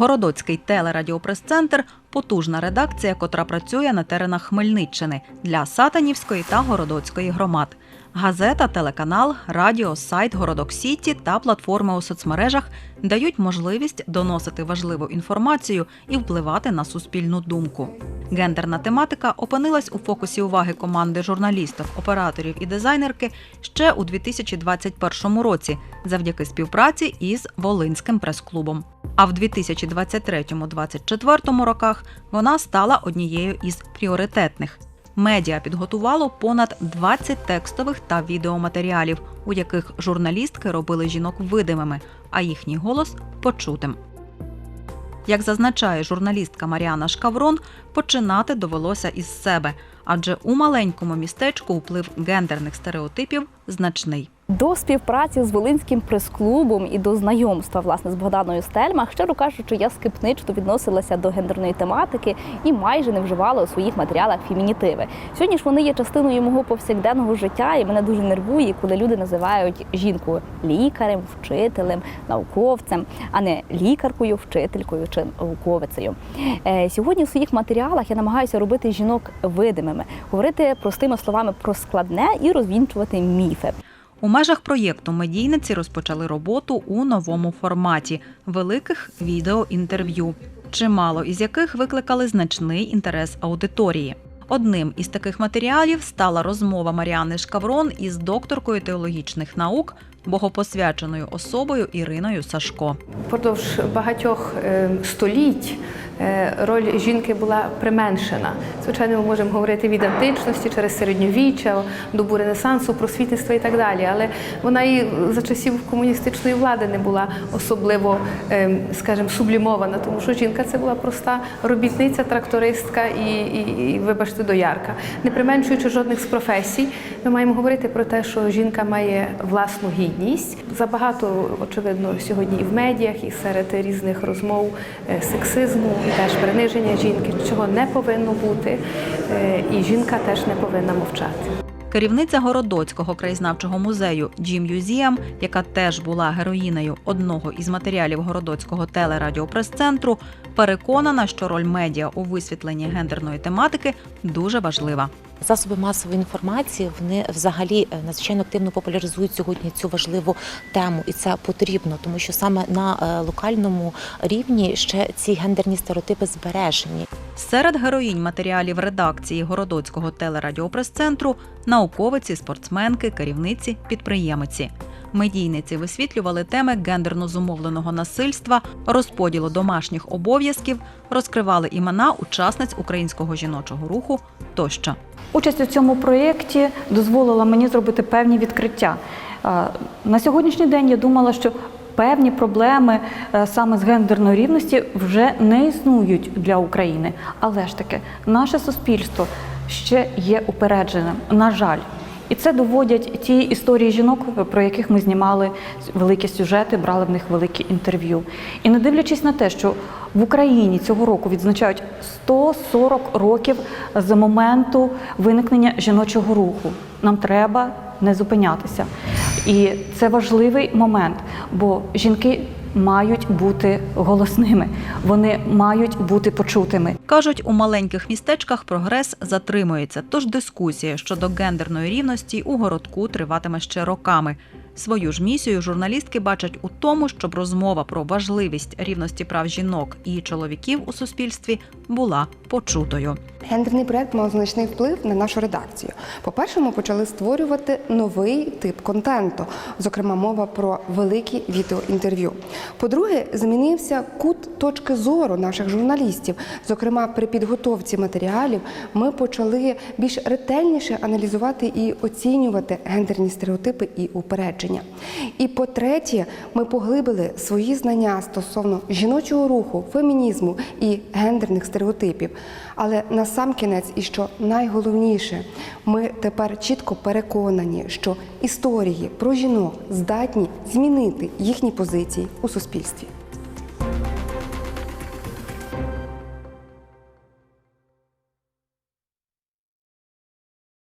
Городоцький телерадіопрес-центр потужна редакція, котра працює на теренах Хмельниччини для Сатанівської та Городоцької громад. Газета, телеканал, радіо, сайт Городок Сіті та платформи у соцмережах дають можливість доносити важливу інформацію і впливати на суспільну думку. Гендерна тематика опинилась у фокусі уваги команди журналістів, операторів і дизайнерки ще у 2021 році завдяки співпраці із Волинським прес-клубом. А в 2023-2024 роках вона стала однією із пріоритетних. Медіа підготувало понад 20 текстових та відеоматеріалів, у яких журналістки робили жінок видимими, а їхній голос почутим. Як зазначає журналістка Маріана Шкаврон, починати довелося із себе, адже у маленькому містечку вплив гендерних стереотипів значний. До співпраці з Волинським прес-клубом і до знайомства власне з Богданою Стельмах, щиро кажучи, я скептично відносилася до гендерної тематики і майже не вживала у своїх матеріалах фемінітиви. Сьогодні ж вони є частиною мого повсякденного життя, і мене дуже нервує, коли люди називають жінку лікарем, вчителем, науковцем, а не лікаркою, вчителькою чи науковицею. Е, Сьогодні в своїх матеріалах я намагаюся робити жінок видимими, говорити простими словами про складне і розвінчувати міфи. У межах проєкту медійниці розпочали роботу у новому форматі великих відеоінтерв'ю, чимало із яких викликали значний інтерес аудиторії. Одним із таких матеріалів стала розмова Маріани Шкаврон із докторкою теологічних наук, богопосвяченою особою Іриною Сашко. Впродовж багатьох е, століть роль жінки була применшена. Звичайно, ми можемо говорити від античності через середньовіччя, добу Ренесансу, просвітництва і так далі. Але вона і за часів комуністичної влади не була особливо, е, скажімо, сублімована, тому що жінка це була проста робітниця, трактористка і, і, і вибачте, доярка. Не применшуючи жодних з професій, ми маємо говорити про те, що жінка має власну гідність. Забагато, очевидно, сьогодні і в медіях, і серед різних розмов е, сексизму, і теж приниження жінки, чого не повинно бути, е, і жінка теж не повинна мовчати. Керівниця Городоцького краєзнавчого музею Джі Мюзієм, яка теж була героїнею одного із матеріалів Городоцького телерадіопрес-центру, переконана, що роль медіа у висвітленні гендерної тематики дуже важлива. Засоби масової інформації вони взагалі е, надзвичайно активно популяризують сьогодні цю важливу тему, і це потрібно, тому що саме на е, локальному рівні ще ці гендерні стереотипи збережені. Серед героїнь матеріалів редакції Городоцького телерадіопрес-центру науковиці, спортсменки, керівниці, підприємиці. Медійниці висвітлювали теми гендерно зумовленого насильства, розподілу домашніх обов'язків, розкривали імена учасниць українського жіночого руху тощо. Участь у цьому проєкті дозволила мені зробити певні відкриття. Е, На сьогоднішній день я думала, що певні проблеми е, саме з гендерної рівності вже не існують для України. Але ж таки, наше суспільство ще є упередженим, на жаль. І це доводять ті історії жінок, про яких ми знімали великі сюжети, брали в них великі інтерв'ю. І не дивлячись на те, що в Україні цього року відзначають 140 років з моменту виникнення жіночого руху, нам треба не зупинятися. І це важливий момент, бо жінки мають бути голосними, вони мають бути почутими. Кажуть, у маленьких містечках прогрес затримується, тож дискусія щодо гендерної рівності у городку триватиме ще роками. Свою ж місію журналістки бачать у тому, щоб розмова про важливість рівності прав жінок і чоловіків у суспільстві була почутою. Гендерний проект мав значний вплив на нашу редакцію. По-перше, ми почали створювати новий тип контенту, зокрема, мова про великі відеоінтерв'ю. По-друге, змінився кут точки зору наших журналістів. Зокрема, при підготовці матеріалів ми почали більш ретельніше аналізувати і оцінювати гендерні стереотипи і упередження. І по-третє, ми поглибили свої знання стосовно жіночого руху, фемінізму і гендерних стереотипів. Але на сам кінець, і що найголовніше, ми тепер чітко переконані, що історії про жінок здатні змінити їхні позиції у суспільстві.